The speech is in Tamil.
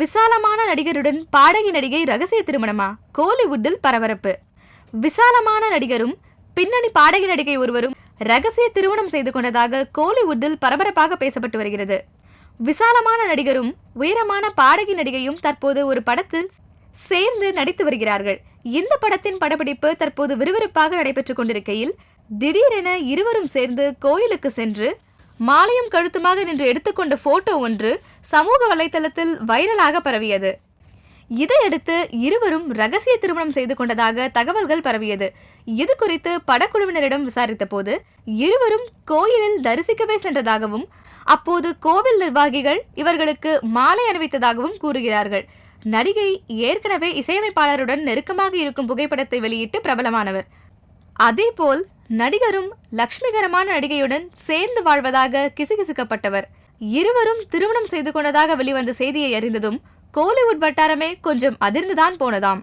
விசாலமான நடிகருடன் பாடகி நடிகை ரகசிய திருமணமா? கோலிவுட்டில் பரபரப்பு. விசாலமான நடிகரும் பின்னணி பாடகி நடிகை ஒருவரும் ரகசிய திருமணம் செய்து கொண்டதாக கோலிவுட்டில் பரபரப்பாக பேசப்பட்டு வருகிறது. விசாலமான நடிகரும் உயரமான பாடகி நடிகையும் தற்போது ஒரு படத்தில் சேர்ந்து நடித்து வருகிறார்கள். இந்த படத்தின் படப்பிடிப்பு தற்போது விறுவிறுப்பாக நடைபெற்றுக் கொண்டிருக்கையில் திடீரென இருவரும் சேர்ந்து கோயிலுக்கு சென்று மாலையும் கழுத்துமாக நின்று எடுத்துக்கொண்ட போட்டோ ஒன்று சமூக வலைதளத்தில் வைரலாக பரவியது. இதையடுத்து இருவரும் ரகசிய திருமணம் செய்து கொண்டதாக தகவல்கள் பரவியது. இது குறித்து படக்குழுவினரிடம் விசாரித்த போது இருவரும் கோயிலில் தரிசிக்கவே சென்றதாகவும் அப்போது கோவில் நிர்வாகிகள் இவர்களுக்கு மாலை அணிவித்ததாகவும் கூறுகிறார்கள். நடிகை ஏற்கனவே இசையமைப்பாளருடன் நெருக்கமாக இருக்கும் புகைப்படத்தை வெளியிட்டு பிரபலமானவர். அதேபோல் நடிகரும் லக்ஷ்மிகரமான நடிகையுடன் சேர்ந்து வாழ்வதாக கிசுகிசுக்கப்பட்டவர். இருவரும் திருமணம் செய்து கொண்டதாக வெளிவந்த செய்தியை அறிந்ததும் கோலிவுட் வட்டாரமே கொஞ்சம் அதிர்ந்துதான் போனதாம்.